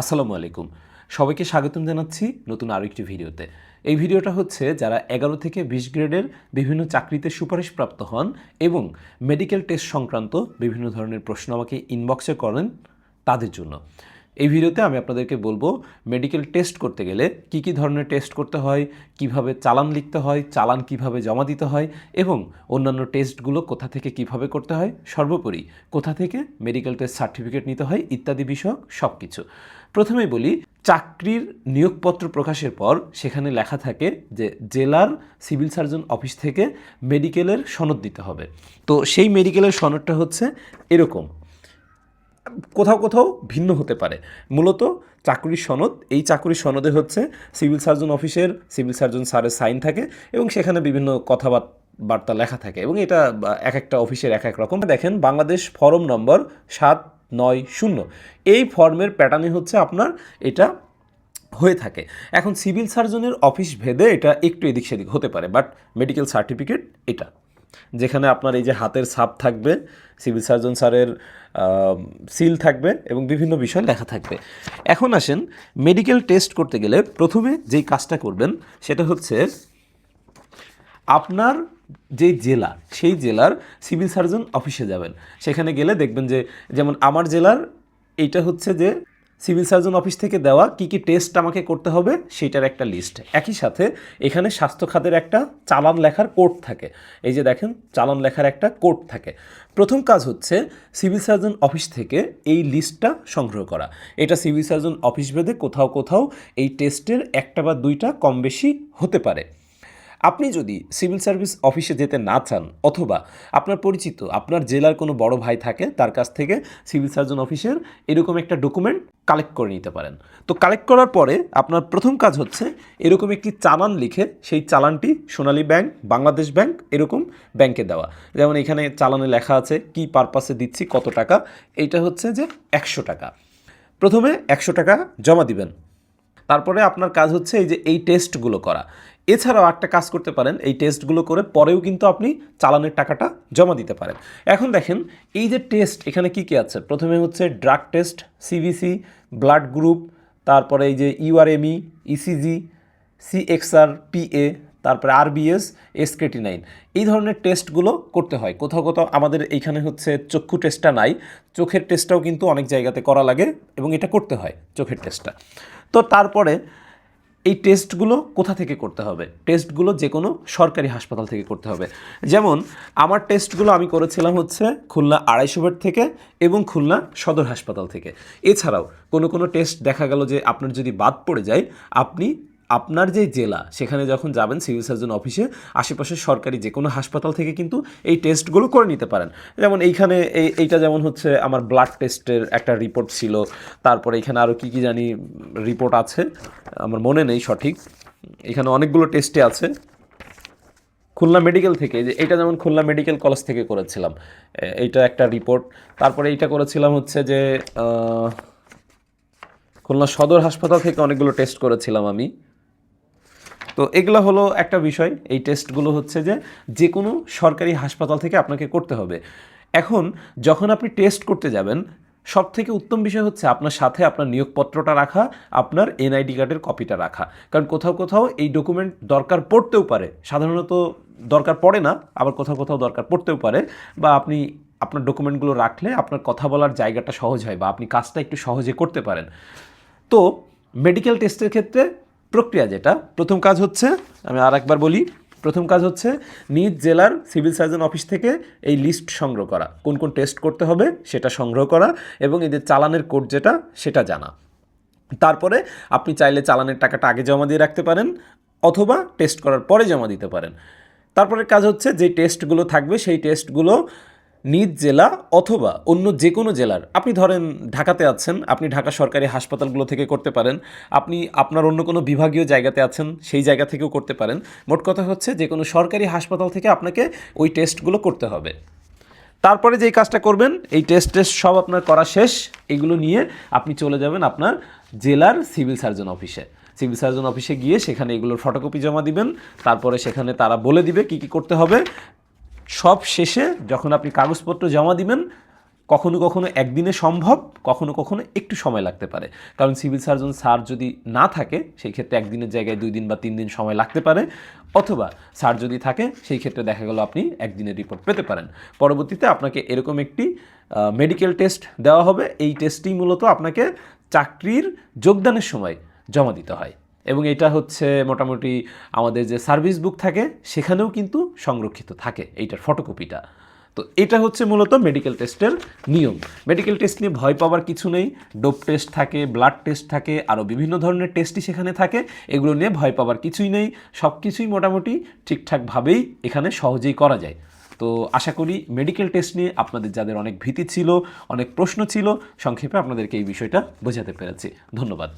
আসসালামু আলাইকুম। সবাইকে স্বাগতম জানাচ্ছি নতুন আরও একটি ভিডিওতে। এই ভিডিওটা হচ্ছে যারা এগারো থেকে বিশ গ্রেডের বিভিন্ন চাকরিতে সুপারিশপ্রাপ্ত হন এবং মেডিকেল টেস্ট সংক্রান্ত বিভিন্ন ধরনের প্রশ্ন আমাকে ইনবক্সে করেন তাদের জন্য। এই ভিডিওতে আমি আপনাদেরকে বলব মেডিকেল টেস্ট করতে গেলে কি কি ধরনের টেস্ট করতে হয়, কীভাবে চালান লিখতে হয়, চালান কীভাবে জমা দিতে হয় এবং অন্যান্য টেস্টগুলো কোথা থেকে কীভাবে করতে হয়, সর্বোপরি কোথা থেকে মেডিকেল টেস্ট সার্টিফিকেট নিতে হয় ইত্যাদি বিষয়ক সব কিছু প্রথমেই বলি, চাকরির নিয়োগপত্র প্রকাশের পর সেখানে লেখা থাকে যে জেলার সিভিল সার্জন অফিস থেকে মেডিকেলের সনদ দিতে হবে। তো সেই মেডিকেলের সনদটা হচ্ছে এরকম। কোথাও কোথাও ভিন্ন হতে পারে। মূলত চাকরির সনদ, এই চাকরির সনদে হচ্ছে সিভিল সার্জন অফিসের সিভিল সার্জন স্যারের সাইন থাকে এবং সেখানে বিভিন্ন কথাবার্তা বার্তা লেখা থাকে এবং এটা এক একটা অফিসের এক এক রকম। দেখেন বাংলাদেশ ফরম নম্বর সাত নয় শূন্য। এই ফর্মের প্যাটার্নই হচ্ছে আপনার এটা হয়ে থাকে। এখন সিভিল সার্জনের অফিস ভেদে এটা একটু এদিক সেদিক হতে পারে, বাট মেডিকেল সার্টিফিকেট এটা। যেখানে আপনার এই যে হাতের ছাপ থাকবে, সিভিল সার্জন স্যারের সিল থাকবে এবং বিভিন্ন বিষয় লেখা থাকবে। এখন আসেন মেডিকেল টেস্ট করতে গেলে প্রথমে যেই কাজটা করবেন সেটা হচ্ছে আপনার যে জেলা, সেই জেলার সিভিল সার্জন অফিসে যাবেন। সেখানে গেলে দেখবেন যে, যেমন আমার জেলার, এইটা হচ্ছে যে সিভিল সার্জন অফিস থেকে দেওয়া কি কি টেস্ট আমাকে করতে হবে সেটার একটা লিস্ট। একই সাথে এখানে স্বাস্থ্য খাতের একটা চালান লেখার কোড থাকে। এই যে দেখেন, চালান লেখার একটা কোড থাকে। প্রথম কাজ হচ্ছে সিভিল সার্জন অফিস থেকে এই লিস্টটা সংগ্রহ করা। এটা সিভিল সার্জন অফিস ভেদে কোথাও কোথাও এই টেস্টের একটা বা দুইটা কম বেশি হতে পারে। আপনি যদি সিভিল সার্ভিস অফিসে যেতে না চান অথবা আপনার পরিচিত, আপনার জেলার কোনো বড় ভাই থাকে, তার কাছ থেকে সিভিল সার্জন অফিসের এরকম একটা ডকুমেন্ট কালেক্ট করে নিতে পারেন। তো কালেক্ট করার পরে আপনার প্রথম কাজ হচ্ছে এরকম একটি চালান লিখে সেই চালানটি সোনালী ব্যাংক, বাংলাদেশ ব্যাংক এরকম ব্যাংকে দেওয়া। যেমন এখানে চালানে লেখা আছে, কি পারপাসে দিচ্ছি, কত টাকা? এইটা হচ্ছে যে একশো টাকা। প্রথমে একশো টাকা জমা দিবেন। তারপরে আপনার কাজ হচ্ছে এই যে এই টেস্টগুলো করা। এছাড়াও একটা কাজ করতে পারেন, এই টেস্টগুলো করে পরেও কিন্তু আপনি চালানের টাকাটা জমা দিতে পারেন। এখন দেখেন, এই যে টেস্ট এখানে কি কি আছে? প্রথমে হচ্ছে drug test CBC blood group তারপরে এই যে ইউআরএমই ইসিজি সিএক্সআর পিএ তারপরে আরবিএস এসকেটি নাইন এই ধরনের টেস্টগুলো করতে হয়। কোথাও কোথাও আমাদের এইখানে হচ্ছে চক্ষু টেস্টটা নাই। চোখের টেস্টটাও কিন্তু অনেক জায়গাতে করা লাগে এবং এটা করতে হয়, চোখের টেস্টটা তো তারপরে এই টেস্টগুলো কোথা থেকে করতে হবে? টেস্টগুলো যে কোনো সরকারি হাসপাতাল থেকে করতে হবে। যেমন, আমার টেস্টগুলো আমি করেছিলাম হচ্ছে খুলনা আড়াইশো বেড থেকে এবং খুলনা সদর হাসপাতাল থেকে। এছাড়াও কোনো কোনো টেস্ট দেখা গেল যে আপনার যদি বাদ পড়ে যায়, আপনি আপনার যে জেলা, সেখানে যখন যাবেন সিভিল সার্জন অফিসে, আশেপাশের সরকারি যে কোনো হাসপাতাল থেকে কিন্তু এই টেস্টগুলো করে নিতে পারেন। যেমন এইখানে এই, এইটা যেমন হচ্ছে আমার ব্লাড টেস্টের একটা রিপোর্ট ছিল। তারপরে এখানে আরও কী কী জানি রিপোর্ট আছে, আমার মনে নেই সঠিক। এখানে অনেকগুলো টেস্টে আছে। খুলনা মেডিকেল থেকে, যে এটা যেমন খুলনা মেডিকেল কলেজ থেকে করেছিলাম এইটা একটা রিপোর্ট তারপরে এইটা করেছিলাম হচ্ছে যে খুলনা সদর হাসপাতাল থেকে অনেকগুলো টেস্ট করেছিলাম আমি। তো এগুলো হলো একটা বিষয়, এই টেস্টগুলো হচ্ছে যে যে কোনো সরকারি হাসপাতাল থেকে আপনাকে করতে হবে। এখন যখন আপনি টেস্ট করতে যাবেন সব থেকে উত্তম বিষয় হচ্ছে আপনার সাথে আপনার নিয়োগপত্রটা রাখা, আপনার এনআইডি কার্ডের কপিটা রাখা। কারণ কোথাও কোথাও এই ডকুমেন্ট দরকার পড়তেও পারে। সাধারণত দরকার পড়ে না, আবার কোথাও কোথাও দরকার পড়তেও পারে বা আপনি আপনার ডকুমেন্টগুলো রাখলে আপনার কথা বলার জায়গাটা সহজ হয় বা আপনি কাজটা একটু সহজে করতে পারেন। তো মেডিকেল টেস্টের ক্ষেত্রে প্রক্রিয়া যেটা, প্রথম কাজ হচ্ছে, আমি আর একবার বলি, প্রথম কাজ হচ্ছে নিজ জেলার সিভিল সার্জন অফিস থেকে এই লিস্ট সংগ্রহ করা। কোন কোন টেস্ট করতে হবে সেটা সংগ্রহ করা এবং এদের চালানের কোড যেটা সেটা জানা। তারপরে আপনি চাইলে চালানের টাকাটা আগে জমা দিয়ে রাখতে পারেন অথবা টেস্ট করার পরে জমা দিতে পারেন। তারপরে কাজ হচ্ছে যে টেস্টগুলো থাকবে সেই টেস্টগুলো নিজ জেলা অথবা অন্য যে কোনো জেলার। আপনি ধরেন ঢাকাতে আছেন, আপনি ঢাকা সরকারি হাসপাতালগুলো থেকে করতে পারেন, আপনি আপনার অন্য কোনো বিভাগীয় জায়গাতে আছেন, সেই জায়গা থেকেও করতে পারেন। মোট কথা হচ্ছে যে কোনো সরকারি হাসপাতাল থেকে আপনাকে ওই টেস্টগুলো করতে হবে। তারপরে যেই কাজটা করবেন, এই টেস্ট টেস্ট সব আপনার করা শেষ, এগুলো নিয়ে আপনি চলে যাবেন আপনার জেলার সিভিল সার্জন অফিসে। সিভিল সার্জন অফিসে গিয়ে সেখানে এগুলোর ফটোকপি জমা দিবেন, তারপরে সেখানে তারা বলে দিবে কি কি করতে হবে। সব শেষে যখন আপনি কাগজপত্র জমা দিবেন, কখনো কখনো একদিনে সম্ভব, কখনো কখনো একটু সময় লাগতে পারে। কারণ সিভিল সার্জন স্যার যদি না থাকে, সেই ক্ষেত্রে একদিনের জায়গায় দুই দিন বা তিন দিন সময় লাগতে পারে। অথবা স্যার যদি থাকে, সেই ক্ষেত্রে দেখা গেল আপনি একদিনের রিপোর্ট পেতে পারেন। পরবর্তীতে আপনাকে এরকম একটি মেডিকেল টেস্ট দেওয়া হবে। এই টেস্টটি মূলত আপনাকে চাকরির যোগদানের সময় জমা দিতে হয়। এবং এটা হচ্ছে মোটামুটি আমাদের যে সার্ভিস বুক থাকে, সেখানেও কিন্তু সংরক্ষিত থাকে এইটার ফটোকপিটা তো এটা হচ্ছে মূলত মেডিকেল টেস্টের নিয়ম। মেডিকেল টেস্ট নিয়ে ভয় পাওয়ার কিছু নেই। ডোপ টেস্ট থাকে ব্লাড টেস্ট থাকে, আরও বিভিন্ন ধরনের টেস্টই সেখানে থাকে। এগুলো নিয়ে ভয় পাওয়ার কিছুই নেই। সব কিছুই মোটামুটি ঠিকঠাকভাবেই এখানে সহজেই করা যায়। তো আশা করি মেডিকেল টেস্ট নিয়ে আপনাদের যাদের অনেক ভীতি ছিল, অনেক প্রশ্ন ছিল, সংক্ষেপে আপনাদেরকে এই বিষয়টা বোঝাতে পেরেছি। ধন্যবাদ।